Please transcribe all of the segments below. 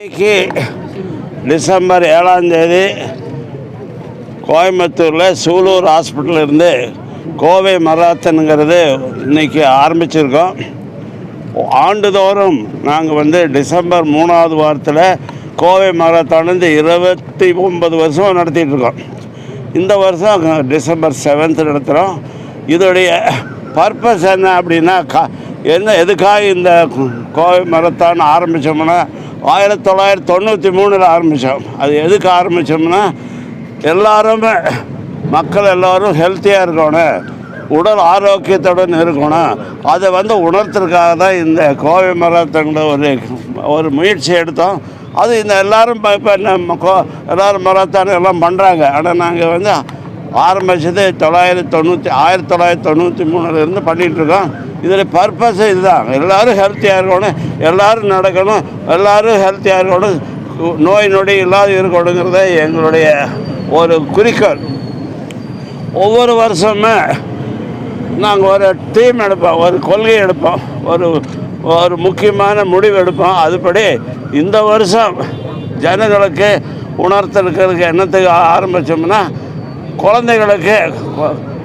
இன்னைக்கு டிசம்பர் ஏழாம் தேதி கோயம்புத்தூரில் சூலூர் ஹாஸ்பிட்டல் இருந்து கோவை மராத்தனுங்கிறது இன்னைக்கு ஆரம்பிச்சிருக்கோம். ஆண்டுதோறும் நாங்கள் வந்து டிசம்பர் மூணாவது வாரத்தில் கோவை மராத்தான் வந்து இருபத்தி ஒன்பது வருஷம் நடத்திட்டு இருக்கோம். இந்த வருஷம் டிசம்பர் செவன்த் நடத்துகிறோம் இதோடைய பர்பஸ் என்ன அப்படின்னா கா என்ன எதுக்காக இந்த கோவை மரத்தான் ஆரம்பித்தோம்னா ஆயிரத்தி தொள்ளாயிரத்தி தொண்ணூற்றி மூணில் ஆரம்பித்தோம் அது எதுக்கு ஆரம்பித்தோம்னா எல்லாருமே மக்கள் எல்லோரும் ஹெல்த்தியாக இருக்கணும். உடல் ஆரோக்கியத்துடன் இருக்கணும். அதை வந்து உணர்த்துறதுக்காக தான் இந்த கோவை மரத்தங்கிற ஒரு ஒரு முயற்சி எடுத்தோம். அது இந்த எல்லோரும் இப்போ நம்ம கோ எல்லோரும் மரத்தான் எல்லாம் பண்ணுறாங்க ஆனால் நாங்கள் வந்து ஆரம்பித்தது தொள்ளாயிரத்தி தொண்ணூற்றி ஆயிரத்தி தொள்ளாயிரத்தி தொண்ணூற்றி மூணுலேருந்து பண்ணிகிட்ருக்கோம் இதில் பர்பஸு இதுதான். எல்லோரும் ஹெல்த்தியாக இருக்கணும். எல்லோரும் நடக்கணும். எல்லோரும் ஹெல்த்தியாக இருக்கணும். நோய் நொடி இல்லாத இருக்கணுங்கிறத எங்களுடைய ஒரு குறிக்கோள். ஒவ்வொரு வருஷமே நாங்கள் ஒரு டீம் எடுப்போம். ஒரு கொள்கை எடுப்போம். ஒரு ஒரு முக்கியமான முடிவு எடுப்போம். அதுபடி இந்த வருஷம் ஜனங்களுக்கு உணர்த்திருக்கிறதுக்கு என்னத்துக்கு ஆரம்பித்தோம்னா குழந்தைகளுக்கு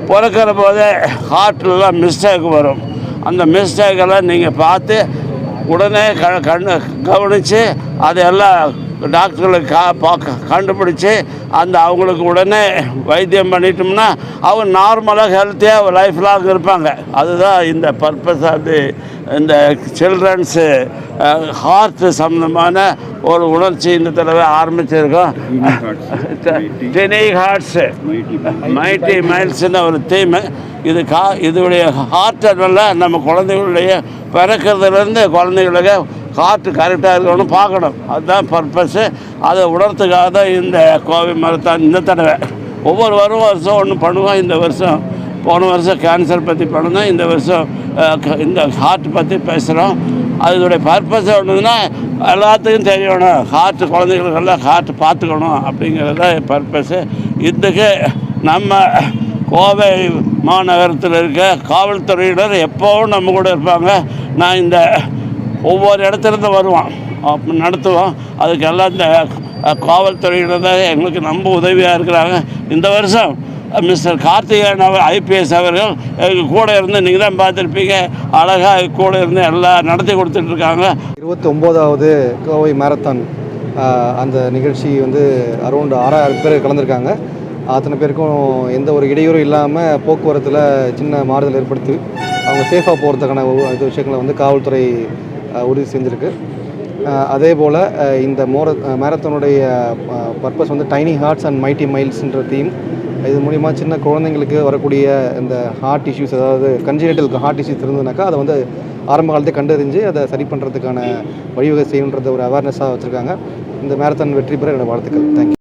பிறக்கிற போதே ஹார்ட்லலாம் மிஸ்டேக் வரும். அந்த மிஸ்டேக்கெல்லாம் நீங்கள் பார்த்து உடனே க கண் கவனித்து அதையெல்லாம் டாக்டர்களுக்கு கா பார்க்க கண்டுபிடிச்சி அந்த அவங்களுக்கு உடனே வைத்தியம் பண்ணிட்டோம்னா அவங்க நார்மலாக ஹெல்த்தியாக லைஃப் லாங் இருப்பாங்க. அதுதான் இந்த பர்பஸ் ஆஃப் இந்த சில்ட்ரன்ஸு ஹார்ட் சம்மந்தமான ஒரு உணர்ச்சி இந்த தடவை ஆரம்பிச்சிருக்கோம். டெனி ஹார்ட்ஸு மைட்டி மைல்ஸ்னு ஒரு தீம் இது கா இதோடைய ஹார்ட்டை நல்லா நம்ம குழந்தைகளுடைய பிறக்கிறதுலேருந்து குழந்தைகளுக்கு ஹார்ட் கரெக்டாக இருக்கணும் பார்க்கணும். அதுதான் பர்பஸ்ஸு அதை உணர்த்துக்காக தான் இந்த கோவை மரத்தான் இந்த தடவை. ஒவ்வொரு வரும் வருஷம் ஒன்று பண்ணுவோம். இந்த வருஷம் போன வருஷம் கேன்சர் பற்றி பண்ணணும் இந்த வருஷம் க- இந்த ஹார்ட் பற்றி பேசுகிறோம் அதனுடைய பர்பஸ் ஒன்றுன்னா எல்லாத்துக்கும் தெரியணும். ஹார்ட் குழந்தைகளுக்கெல்லாம் ஹார்ட் பார்த்துக்கணும் அப்படிங்கிறது தான் பர்பஸ்ஸு இதுக்கு நம்ம கோவை மாநகரத்தில் இருக்க காவல்துறையினர் எப்போவும் நம்ம கூட இருப்பாங்க. நான் இந்த ஒவ்வொரு இடத்துலேருந்து வருவான். அப்ப நடத்துவோம் அதுக்கெல்லாம் இந்த காவல்துறையினர் தான் எங்களுக்கு ரொம்ப உதவியாக இருக்கிறாங்க. இந்த வருஷம் மிஸ்டர் கார்த்திகேயன் அவர் ஐபிஎஸ் அவர்கள் எங்கள் கூட இருந்து நீங்கள் தான் பார்த்துருப்பீங்க. அழகாக கூட இருந்து எல்லாம் நடத்தி கொடுத்துட்ருக்காங்க இருபத்தி ஒம்போதாவது கோவை மேரத்தான் அந்த நிகழ்ச்சி வந்து அரௌண்ட் ஆறாயிரம் பேர் கலந்துருக்காங்க. அத்தனை பேருக்கும் எந்த ஒரு இடையூறும் இல்லாமல் போக்குவரத்தில் சின்ன மாறுதல் ஏற்படுத்தி அவங்க சேஃபாக போகிறதுக்கான இது விஷயங்களை வந்து காவல்துறை உறுதி செஞ்சுருக்கு. அதே போல் இந்த மோர மேரத்தானுடைய பர்பஸ் வந்து டைனி ஹார்ட்ஸ் அண்ட் மைட்டி மைல்ஸ்ன்ற தீம் இது மூலிமா சின்ன குழந்தைங்களுக்கு வரக்கூடிய இந்த ஹார்ட் இஷ்யூஸ் அதாவது கன்ஜினேட்டலுக்கு ஹார்ட் இஷ்யூஸ் இருந்ததுனாக்கா அதை வந்து ஆரம்ப காலத்தை கண்டறிஞ்சு அதை சரி பண்ணுறதுக்கான வழிவகை செய்யுன்றத ஒரு அவேர்னஸாக வச்சுருக்காங்க. இந்த மேரத்தான் வெற்றி பெற என்னோட வாழ்த்துக்கள். தேங்க்யூ